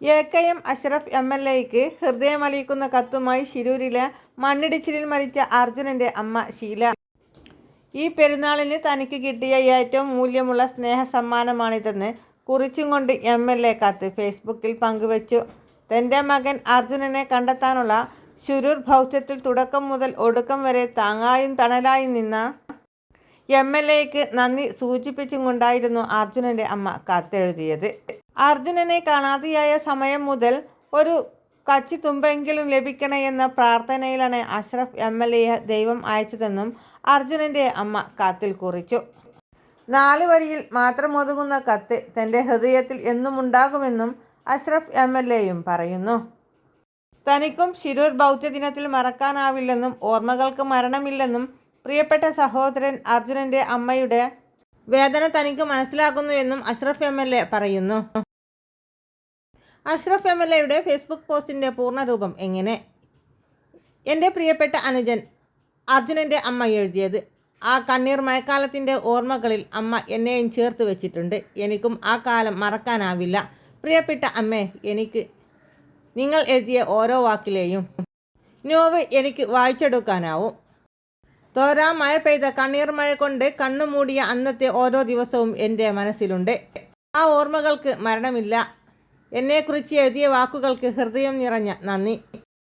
A K M Ashraf M L എക്ക് ഹൃദയമലിയിക്കുന്ന കത്തുമായി ശിരൂരിലെ മണ്ണിടിച്ചിലിൽ മരിച്ച അർജുനന്റെ അമ്മ ശീല ഈ പെരുന്നാളിന് തനിക്ക് കിട്ടിയ ഏറ്റവും മൂല്യമുള്ള സ്നേഹ സമ്മാനമാണിതെന്ന് കുറിച്ചും കൊണ്ട് എം എൽ എ കത്ത് ഫേസ്ബുക്കിൽ പങ്കുവച്ചു. തന്റെ മകൻ അർജുനനെ കണ്ടെത്താനുള്ള ശുരൂർ ഭൗത്യത്തിൽ തുടക്കം മുതൽ ഒടുക്കം വരെ താങ്ങായും തണലായും നിന്ന എം എൽ എക്ക് നന്ദി സൂചിപ്പിച്ചും കൊണ്ടായിരുന്നു അർജുനന്റെ അമ്മ കത്തെഴുതിയത്. അർജുനനെ കാണാതെയായ സമയം മുതൽ ഒരു കച്ചി തുമ്പെങ്കിലും ലഭിക്കണേ എന്ന പ്രാർത്ഥനയിലാണ് അഷ്റഫ് എം എൽ എ ദൈവം അയച്ചതെന്നും അർജുനന്റെ അമ്മ കത്തിൽ കുറിച്ചു. നാല് വരിയിൽ മാത്രം ഒതുങ്ങുന്ന കത്ത് തന്റെ ഹൃദയത്തിൽ എന്നും ഉണ്ടാകുമെന്നും അഷ്റഫ് എം എൽ എയും പറയുന്നു. തനിക്കും ശിരൂർ ബൗദ്ധദിനത്തിൽ മറക്കാനാവില്ലെന്നും ഓർമ്മകൾക്ക് മരണമില്ലെന്നും പ്രിയപ്പെട്ട സഹോദരൻ അർജുനന്റെ അമ്മയുടെ വേദന തനിക്ക് മനസ്സിലാകുന്നുവെന്നും അഷ്റഫ് എം എൽ എ പറയുന്നു. അഷ്റഫ് എം എൽ എയുടെ ഫേസ്ബുക്ക് പോസ്റ്റിന്റെ പൂർണരൂപം എങ്ങനെ? എന്റെ പ്രിയപ്പെട്ട അനുജൻ അർജുനന്റെ അമ്മ എഴുതിയത്. ആ കണ്ണീർ മഴക്കാലത്തിന്റെ ഓർമ്മകളിൽ അമ്മ എന്നെയും ചേർത്ത് വെച്ചിട്ടുണ്ട്. എനിക്കും ആ കാലം മറക്കാനാവില്ല. പ്രിയപ്പെട്ട അമ്മേ എനിക്ക് നിങ്ങൾ എഴുതിയ ഓരോ വാക്കിലെയും നോവ് എനിക്ക് വായിച്ചെടുക്കാനാവും. തോരാ മഴ പെയ്ത കണ്ണീർ മഴ കൊണ്ട് കണ്ണു മൂടിയ അന്നത്തെ ഓരോ ദിവസവും എന്റെ മനസ്സിലുണ്ട്. ആ ഓർമ്മകൾക്ക് മരണമില്ല. എന്നെക്കുറിച്ച് എഴുതിയ വാക്കുകൾക്ക് ഹൃദയം നിറഞ്ഞ നന്ദി.